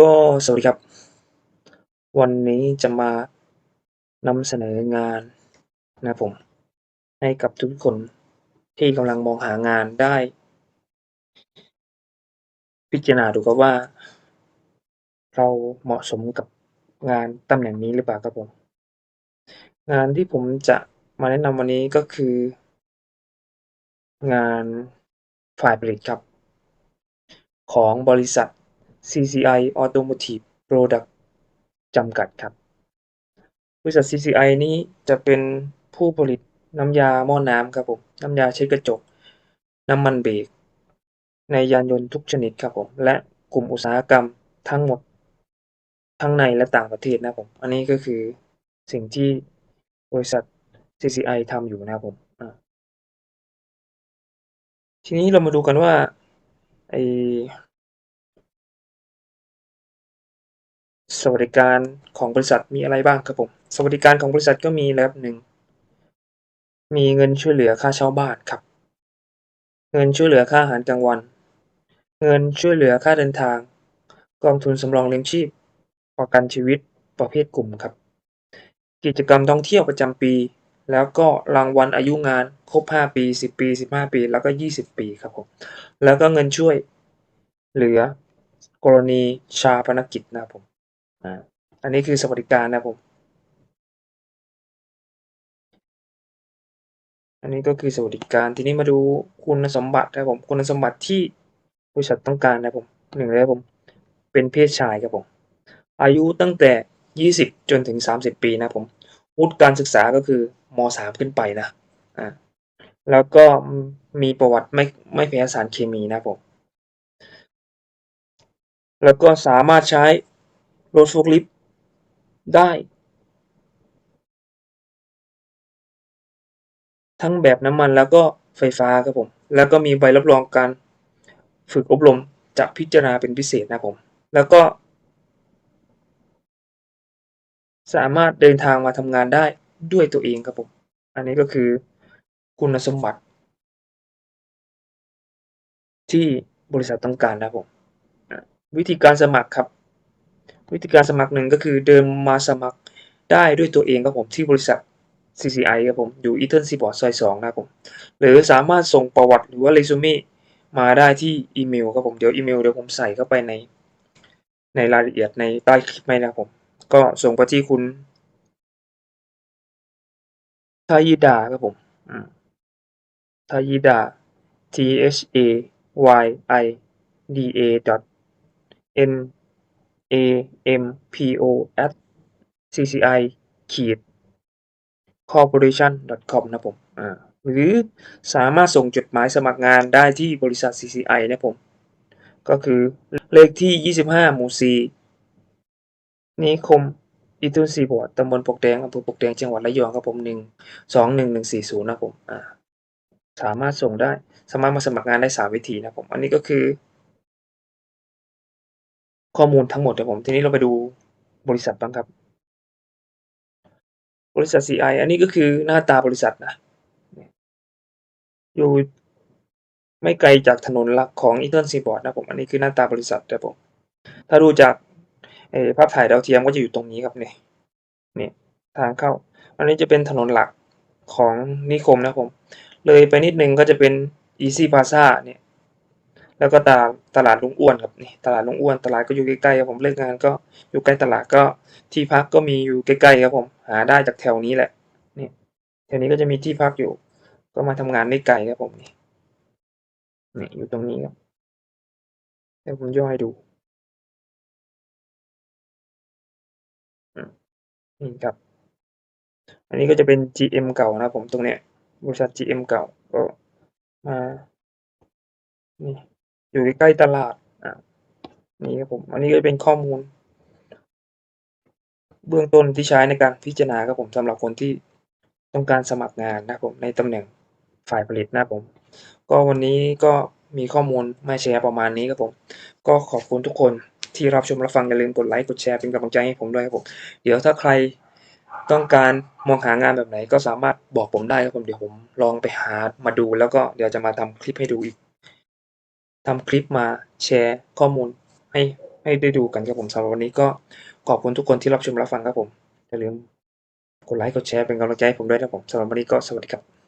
ก็สวัสดีครับ วันนี้จะมานำเสนองานนะผม ให้กับทุกคนที่กำลังมองหางานได้ พิจารณาดูครับว่า เราเหมาะสมกับงานตำแหน่งนี้หรือเปล่าครับผม งานที่ผมจะมาแนะนำวันนี้ก็คือ งานฝ่ายผลิตครับ ของบริษัท CCI Automotive Product จำกัดครับ บริษัท CCI นี้จะเป็นผู้ผลิตน้ำยาหม้อน้ำครับผม น้ำยาเช็ดกระจก น้ำมันเบรก ในยานยนต์ทุกชนิดครับผม และกลุ่มอุตสาหกรรมทั้งหมด ทั้งในและต่างประเทศนะครับผม อันนี้ก็คือสิ่งที่บริษัท CCI ทำอยู่นะครับผม ทีนี้เรามาดูกันว่าไอ สวัสดิการของบริษัทมีอะไรบ้างครับผม สวัสดิการของบริษัทก็มีแล้วหนึ่งมีเงินช่วยเหลือค่าเช่าบ้านครับ เงินช่วยเหลือค่าอาหารกลางวัน เงินช่วยเหลือค่าเดินทาง กองทุนสำรองเลี้ยงชีพ ประกันชีวิตประเภทกลุ่มครับ กิจกรรมท่องเที่ยวประจำปี แล้วก็รางวัลอายุงานครบ 5 ปี 10 ปี 15 ปี แล้วก็ 20 ปีครับผม แล้วก็เงินช่วยเหลือกรณีชาปนกิจนะครับผม อันนี้คือสวัสดิการนะผม อันนี้ก็คือสวัสดิการ ทีนี้มาดูคุณสมบัตินะผม คุณสมบัติที่บริษัทต้องการนะผมหนึ่งเลยผม เป็นเพศชายครับผม อายุตั้งแต่ 20 จนถึง 30 ปีนะผม วุฒิการศึกษาก็คือม .3 ขึ้นไปนะ อ่า แล้วก็มีประวัติไม่ไม่แพ้สารเคมีนะผม แล้วก็สามารถใช้ รถโฟล์คลิฟต์ได้ ทั้งแบบน้ำมันแล้วก็ไฟฟ้าครับผม แล้วก็มีใบรับรองการฝึกอบรมจะพิจารณาเป็นพิเศษนะครับผม แล้วก็ สามารถเดินทางมาทำงานได้ด้วยตัวเองครับผม อันนี้ก็คือคุณสมบัติ ที่บริษัทต้องการนะครับผม วิธีการสมัครครับ วิธีการสมัครหนึ่งก็คือเดินมาสมัครได้ด้วยตัวเองครับผมที่บริษัท CCI ครับผมอยู่ Eaton Seaport ซอย2นะครับผมหรือสามารถส่งประวัติหรือว่าเรซูเม่มาได้ที่อีเมลครับผมเดี๋ยวอีเมลเดี๋ยวผมใส่เข้าไปใน ในรายละเอียดในใต้คลิปให้นะครับผม ก็ส่งไปที่คุณทายิดาครับผมทายิดา T H A Y I D A N A M P O at CCI ขีด corporation.com นะผมอ่าหรือสามารถส่งจดหมายสมัครงานได้ที่บริษัท CCI นะผม ก็คือเลขที่ 25 หมู่ 4 นิคมอิตุนซีบอร์ดตำบลปกแดงอำเภอปกแดงจังหวัดระยองครับผม1 2 1 1 4 0นะผม อ่า สามารถส่งได้ สามารถมาสมัครงานได้ 3 วิธีนะผม อันนี้ก็คือ ข้อมูลทั้งหมดนะผมทีนี้เราไปดูบริษัทบ้างครับ บริษัท CI อันนี้ก็คือหน้าตาบริษัทนะอยู่ไม่ไกลจากถนนหลักของ Eaton Seaport นะผมอันนี้คือหน้าตาบริษัทนะผมถ้าดูจากภาพถ่ายดาวเทียมก็จะอยู่ตรงนี้ครับเนี่ยนี่ทางเข้า อันนี้จะเป็นถนนหลักของนิคมนะผม เลยไปนิดนึงก็จะเป็น Easy Plaza เนี่ย แล้วก็ตลาดตลาดลุงอ้วนครับนี่ตลาดลุงอ้วนตลาดก็อยู่ใกล้ๆครับผมเลิกงานก็อยู่ใกล้ตลาดก็ที่พักก็มีอยู่ใกล้ๆครับผมหาได้จากแถวนี้แหละนี่แถวนี้ก็จะมีที่พักอยู่ ก็มาทำงานไม่ไกลครับผมนี่นี่อยู่ตรงนี้ครับเดี๋ยวผมย่อให้ดูนี่ครับ อันนี้ก็จะเป็น GM เก่านะผมตรงเนี้ยบริษัท GM เก่าก็มานี่ อยู่ใกล้ๆตลาดอ่านี่ครับผม อันนี้ก็เป็นข้อมูล เบื้องต้นที่ใช้ในการพิจารณาครับผมสำหรับคนที่ต้องการสมัครงานนะครับผมในตำแหน่งฝ่ายผลิตนะครับผม ก็วันนี้ก็มีข้อมูลมาแชร์ประมาณนี้ครับผม ก็ขอบคุณทุกคนที่รับชมรับฟังอย่าลืมกดไลค์กดแชร์เป็นกำลังใจให้ผมด้วยครับผม เดี๋ยวถ้าใครต้องการมองหางานแบบไหนก็สามารถบอกผมได้ครับผมเดี๋ยวผมลองไปหามาดูแล้วก็เดี๋ยวจะมาทำคลิปให้ดูอีก ทำคลิปมาแชร์ข้อมูลให้ให้ได้ดูกันครับผมสำหรับวันนี้ก็ขอบคุณทุกคนที่รับชมรับฟังครับผมอย่าลืมกดไลค์กดแชร์เป็นกำลังใจให้ผมด้วยนะครับผมสำหรับวันนี้ก็สวัสดีครับ